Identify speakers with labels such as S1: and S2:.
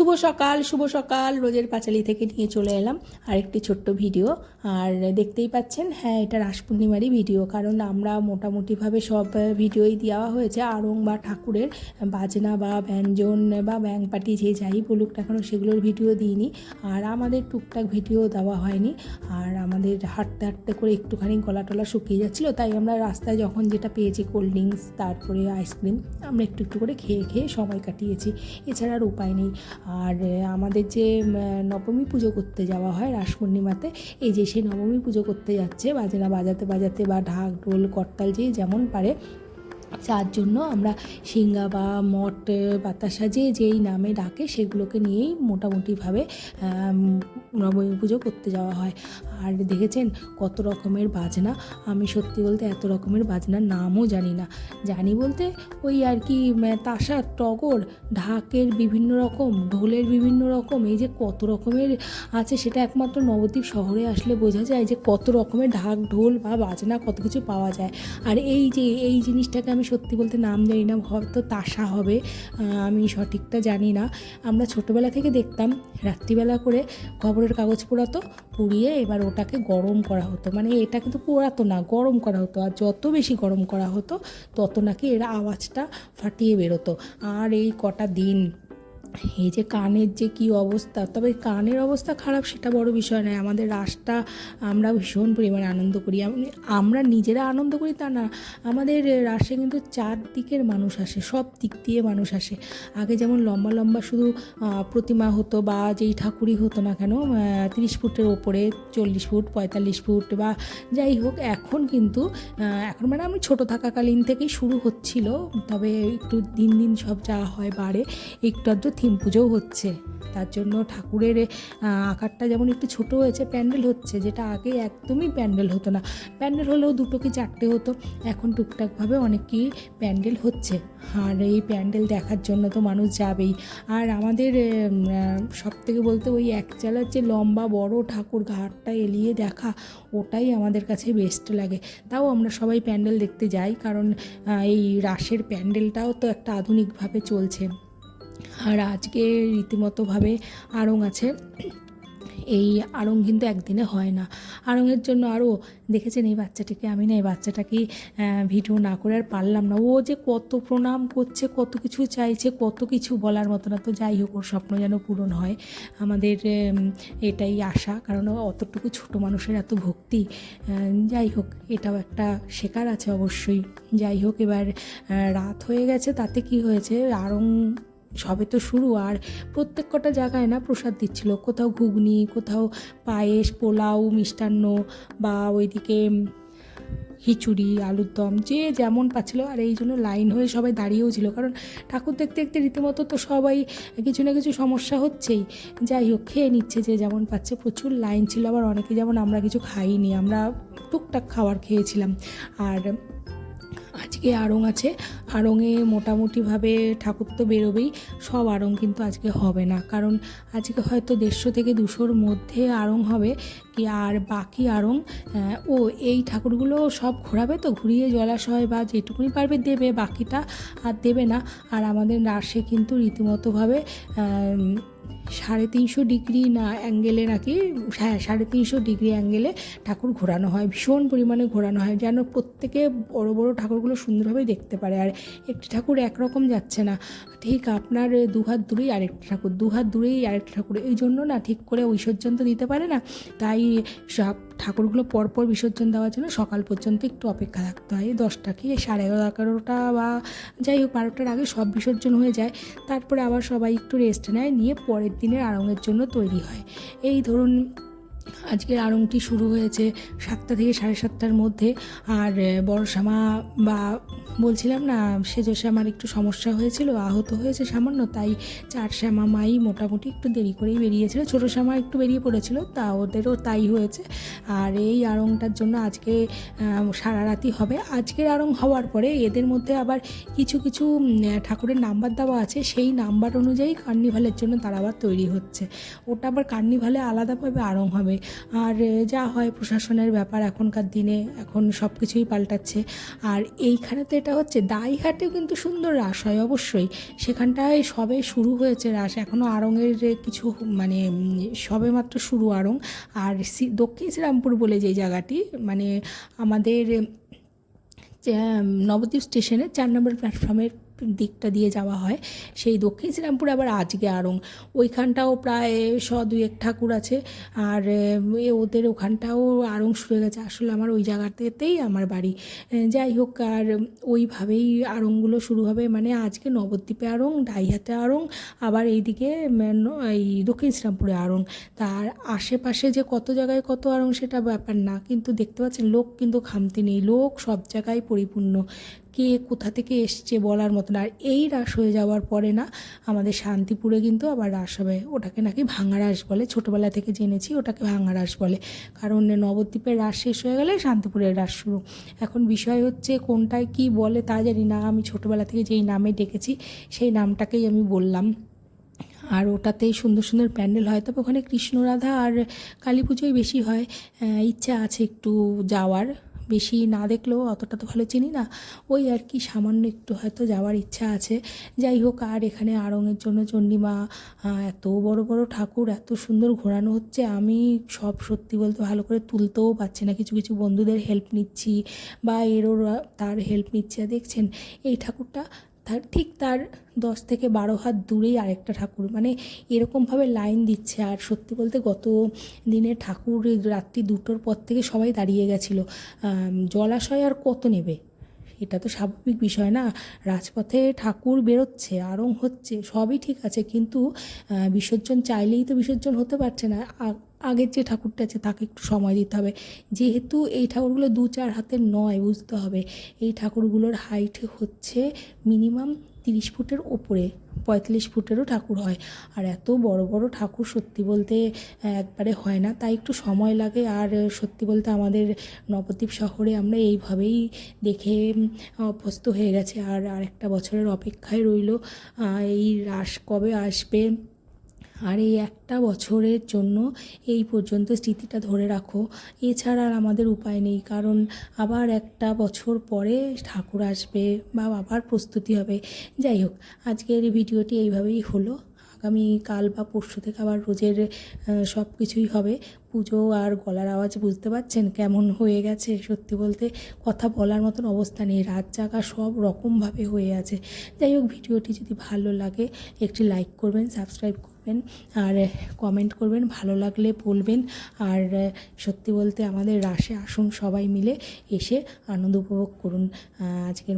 S1: শুভ সকাল শুভ সকাল। রোজের পাঁচালি থেকে নিয়ে চলে এলাম আরেকটি ছোট্ট ভিডিও। আর দেখতেই পাচ্ছেন হ্যাঁ এটা রাস পূর্ণিমারই ভিডিও, কারণ আমরা মোটামুটিভাবে সব ভিডিওই দেওয়া হয়েছে। আড়ং বা ঠাকুরের বাজনা বা ব্যঞ্জন বা ব্যাং ব্যাংপাটি যে যাই বলুক না কেন, সেগুলোর ভিডিও দিইনি। আর আমাদের টুকটাক ভিডিও দেওয়া হয়নি। আর আমাদের হাঁটতে হাঁটতে করে একটুখানি গলা টলা শুকিয়ে যাচ্ছিল, তাই আমরা রাস্তায় যখন যেটা পেয়েছি, কোল্ড ড্রিঙ্কস, তারপরে আইসক্রিম, আমরা একটু একটু করে খেয়ে খেয়ে সময় কাটিয়েছি। এছাড়া আর উপায় নেই। আর আমাদের যে নবমী পুজো করতে যাওয়া হয় রাস পূর্ণিমাতে, এই যে সেই নবমী পুজো করতে যাচ্ছে, বাজনা বাজাতে বাজাতে বা ঢাক ঢোল, করতাল, যে যেমন পারে যার জন্য আমরা সিঙ্গা বা আহ, বাতাসা যে যেই নামে ডাকে সেগুলোকে নিয়েই মোটামুটিভাবে নবমী পুজো করতে যাওয়া হয়। আর দেখেছেন কত রকমের বাজনা? আমি সত্যি বলতে এত রকমের বাজনার নামও জানি না। জানি বলতে ওই আর কি তাসা টগর ঢাকের বিভিন্ন রকম ঢোলের বিভিন্ন রকম এই যে কত রকমের আছে সেটা একমাত্র নবদ্বীপ শহরে আসলে বোঝা যায় যে কত রকমের ঢাক ঢোল বা বাজনা কত কিছু পাওয়া যায়। আর এই যে এই জিনিসটাকে আমি সত্যি বলতে নাম জানি না, হয়তো তাসা হবে আমি সঠিকটা জানি না। আমরা ছোটোবেলা থেকে দেখতাম, রাত্রিবেলা করে খবরের কাগজ পোড়াতো, পুড়িয়ে এবার ওটাকে গরম করা হতো। মানে এটা কিন্তু পোড়াতো না, গরম করা হতো। আর যত বেশি গরম করা হতো, তত নাকি এর আওয়াজটা ফাটিয়ে বেরোতো। আর এই কটা দিন এই যে কানের যে কি অবস্থা, তবে কানের অবস্থা খারাপ সেটা বড় বিষয় নয়। আমাদের রাসটা আমরা ভীষণ পরিমাণে আনন্দ করি। আম- আমরা নিজেরা আনন্দ করি তা না, আমাদের রাসে কিন্তু চারদিকের মানুষ আসে, সব দিক দিয়ে মানুষ আসে। আগে যেমন লম্বা লম্বা শুধু প্রতিমা হতো বা যেই ঠাকুরই হতো না কেন তিরিশ ফুটের ওপরে, চল্লিশ ফুট, পঁয়তাল্লিশ ফুট বা যাই হোক, এখন কিন্তু এখন মানে আমি ছোটো থাকাকালীন থেকেই শুরু হচ্ছিল। তবে একটু দিন দিন সব যা হয় বাড়ে, একটু আধটু থিম পুজোও হচ্ছে। তার জন্য ঠাকুরের আকারটা যেমন একটু ছোট হয়েছে, প্যান্ডেল হচ্ছে, যেটা আগে একদমই প্যান্ডেল হতো না। প্যান্ডেল হলেও দুটো কি চারটে হতো, এখন টুকটাকভাবে অনেকই প্যান্ডেল হচ্ছে। আর এই প্যান্ডেল দেখার জন্য তো মানুষ যাবেই। আর আমাদের সব থেকে বলতে ওই এক চালার যে লম্বা বড় ঠাকুর ঘাটটা এলিয়ে দেখা, ওটাই আমাদের কাছে বেস্ট লাগে। তাও আমরা সবাই প্যান্ডেল দেখতে যাই, কারণ এই রাসের প্যান্ডেলটাও তো একটা আধুনিকভাবে চলছে। আর আজকে রীতিমতোভাবে আড়ং আছে। এই আড়ং কিন্তু একদিনে হয় না। আড়ংয়ের জন্য আরও দেখেছেন এই বাচ্চাটিকে? আমি না এই বাচ্চাটাকে ভিডিও না করে আর পারলাম না। ও যে কত প্রণাম করছে, কত কিছু চাইছে, কত কিছু বলার মতো না। তো যাই হোক, ওর স্বপ্ন যেন পূরণ হয়। আমাদের এটাই আশা। কারণ অতটুকু ছোট মানুষের এত ভক্তি যাই হোক, এটাও একটা শেখার আছে অবশ্যই। যাই হোক, এবার রাত হয়ে গেছে। তাতে কি হয়েছে? আড়ং সবে তো শুরু আর প্রত্যেক কটা জায়গায় না প্রসাদ দিচ্ছিল। কোথাও ঘুগনি, কোথাও পায়েস, পোলাও, মিষ্টান্ন বা ওইদিকে খিচুড়ি, আলুর দম, যে যেমন পাচ্ছিল। আর এই জন্য লাইন হয়ে সবাই দাঁড়িয়েও ছিল। কারণ ঠাকুর দেখতে দেখতে রীতিমতো তো সবাই কিছু না কিছু সমস্যা হচ্ছেই। যাই হোক, খেয়ে নিচ্ছে যে যেমন পাচ্ছে। প্রচুর লাইন ছিল। আবার অনেকে যেমন আমরা কিছু খাইনি, আমরা টুকটাক খাবার খেয়েছিলাম। আর আজকে আড়ং আছে। আড়ংয়ে মোটামুটিভাবে ঠাকুর তো বেরোবেই, সব আড়ং কিন্তু আজকে হবে না। কারণ আজকে হয়তো দেড়শো থেকে দুশোর মধ্যে আড়ং হবে, কি আর বাকি আড়ং ও এই ঠাকুরগুলো সব ঘোরাবে তো, ঘুরিয়ে জলাশয় বা যেটুকুনি পারবে দেবে, বাকিটা আর দেবে না। আর আমাদের নার্সে কিন্তু রীতিমতোভাবে সাড়ে তিনশো ডিগ্রি না অ্যাঙ্গেলে নাকি হ্যাঁ সাড়ে তিনশো ডিগ্রি অ্যাঙ্গেলে ঠাকুর ঘোরানো হয়, ভীষণ পরিমাণে ঘোরানো হয়, যেন প্রত্যেকে বড় বড় ঠাকুরগুলো সুন্দরভাবে দেখতে পারে। আর একটি ঠাকুর একরকম যাচ্ছে না। ঠিক আপনার দুহাত দূরেই আরেকটি ঠাকুর, দুহাত দূরেই আরেকটা ঠাকুর। এই জন্য না ঠিক করে ঐশ্বর্য তো দিতে পারে না। তাই সব ঠাকুরগুলো পরপর বিসর্জন দেওয়ার জন্য সকাল পর্যন্ত একটু অপেক্ষা থাকতে হয়। দশটা কি সাড়ে এগারো, এগারোটা বা যাই হোক বারোটার আগে সব বিসর্জন হয়ে যায়। তারপরে আবার সবাই একটু রেস্ট নেয়, নিয়ে পরের দিনের আড়ঙের জন্য তৈরি হয়। এই ধরুন আজকের আড়ংটি শুরু হয়েছে সাতটা থেকে সাড়ে সাতটার মধ্যে। আর আহ, বড় শ্যামা বা বলছিলাম না সেজো শ্যামার একটু সমস্যা হয়েছিল আহত হয়েছে সামান্য তাই চার শ্যামা মাই মোটামুটি একটু দেরি করেই বেরিয়েছিল। ছোটো শ্যামা একটু বেরিয়ে পড়েছিল তা ওদেরও তাই হয়েছে। আর এই আড়ংটার জন্য আজকে সারা রাতই হবে। আজকের আড়ং হওয়ার পরে এদের মধ্যে আবার কিছু কিছু ঠাকুরের নাম্বার দেওয়া আছে। সেই নাম্বার অনুযায়ী কার্নিভালের জন্য তারা আবার তৈরি হচ্ছে। ওটা আবার কার্নিভালে আলাদাভাবে আড়ং হবে। হবে। আর যা হয় প্রশাসনের ব্যাপার এখনকার দিনে, এখন সব কিছুই পাল্টাচ্ছে। আর এইখানে তো এটা হচ্ছে দাইহাটেও কিন্তু সুন্দর রাস হয় অবশ্যই। সেখানটায় সবে শুরু হয়েছে রাস এখনও আড়ংয়ের কিছু মানে সবে মাত্র শুরু আড়ং। আর দক্ষিণ শ্রীরামপুর বলে যে জায়গাটি মানে আমাদের নবদ্বীপ স্টেশনে চার নম্বর প্ল্যাটফর্মের দিকটা দিয়ে যাওয়া হয়। সেই দক্ষিণ শ্রীরামপুর, আবার আজকে আড়ং ওইখানটাও প্রায় শ দুই এক ঠাকুর আছে। আর ওদের ওখানটাও আড়ং শুরু গেছে। আসলে আমার ওই জায়গাতেই আমার বাড়ি। যাই হোক, আর ওইভাবেই আড়ংগুলো শুরু হবে। মানে আজকে নবদ্বীপে আড়ং ডাইহাতে আড়ং আবার এইদিকে এই দক্ষিণ শ্রীরামপুরে আড়ং তার আশেপাশে যে কত জায়গায় কত আড়ং সেটা ব্যাপার না। কিন্তু দেখতে পাচ্ছেন, লোক কিন্তু খামতি নেই। লোক সব জায়গায় পরিপূর্ণ। কে কোথা থেকে এসছে বলার মতন। আর এই রাস হয়ে যাওয়ার পরে না, আমাদের শান্তিপুরে কিন্তু আবার রাস হবে। ওটাকে নাকি ভাঙা রাস বলে, ছোটোবেলা থেকে জেনেছি ওটাকে ভাঙা রাস বলে। কারণ নবদ্বীপের রাস শেষ হয়ে গেলে শান্তিপুরের রাস শুরু। এখন বিষয় হচ্ছে কোনটায় কি বলে তা জানি না। আমি ছোটোবেলা থেকে যেই নামে ডেকেছি, সেই নামটাকেই আমি বললাম। আর ওটাতেই সুন্দর সুন্দর প্যান্ডেল হয়। তবে ওখানে কৃষ্ণ রাধা আর কালী পুজোই বেশি হয়। ইচ্ছা আছে একটু যাওয়ার। বেশি না দেখলেও অতটা তো ভালো চিনি না। ওই আর কি, সামান্য একটু হয়তো যাওয়ার ইচ্ছা আছে। যাই হোক, আর এখানে আড়ঙের জন্য চণ্ডীমা এত বড় বড় ঠাকুর, এত সুন্দর ঘোরানো হচ্ছে। আমি সব সত্যি বলতে ভালো করে তুলতেও পারছি না। কিছু কিছু বন্ধুদের হেল্প নিচ্ছি বা এরও তার হেল্প নিচ্ছে। দেখছেন, এই ঠাকুরটা তার ঠিক তার দশ থেকে বারো হাত দূরেই আরেকটা ঠাকুর। মানে এরকমভাবে লাইন দিচ্ছে। আর সত্যি বলতে গত দিনে ঠাকুর রাত্রি দুটোর পর থেকে সবাই দাঁড়িয়ে গেছিল। জলাশয় আর কত নেবে? এটা তো স্বাভাবিক বিষয় না। রাজপথে ঠাকুর বেরোচ্ছে আরং হচ্ছে, সবই ঠিক আছে, কিন্তু বিসর্জন চাইলেই তো বিসর্জন হতে পারছে না। আগের যে ঠাকুরটা আছে তাকে একটু সময় দিতে হবে। যেহেতু এই ঠাকুরগুলো দু চার হাতের নয়, বুঝতে হবে। এই ঠাকুরগুলোর হাইট হচ্ছে মিনিমাম তিরিশ ফুটের ওপরে। পঁয়তাল্লিশ ফুটেরও ঠাকুর হয়। আর এত বড় বড় ঠাকুর সত্যি বলতে একবারে হয় না। তাই একটু সময় লাগে। আর সত্যি বলতে আমাদের নবদ্বীপ শহরে আমরা এইভাবেই দেখে অভ্যস্ত হয়ে গেছে। আর আরেকটা বছরের অপেক্ষায় রইল এই রাস কবে আসবে? আর এই একটা বছরের জন্য এই পর্যন্ত স্মৃতিটা ধরে রাখো। এছাড়া আর আমাদের উপায় নেই, কারণ আবার একটা বছর পরে ঠাকুর আসবে বা আবার প্রস্তুতি হবে। যাই হোক, আজকের ভিডিওটি এইভাবেই হলো। আগামী কাল বা পরশু থেকে আবার রোজের সব কিছুই হবে। পুজো আর গলার আওয়াজ বুঝতে পারছেন কেমন হয়ে গেছে? সত্যি বলতে কথা বলার মতন অবস্থা নেই। রাত জাগা সব রকমভাবে হয়ে আছে। যাই হোক, ভিডিওটি যদি ভালো লাগে, একটি লাইক করবেন, সাবস্ক্রাইব করবেন আর কমেন্ট করবেন, ভালো লাগলে বলবেন। আর সত্যি বলতে আমাদের রাশে আসুন সবাই মিলে এসে আনন্দ উপভোগ করুন। আজকের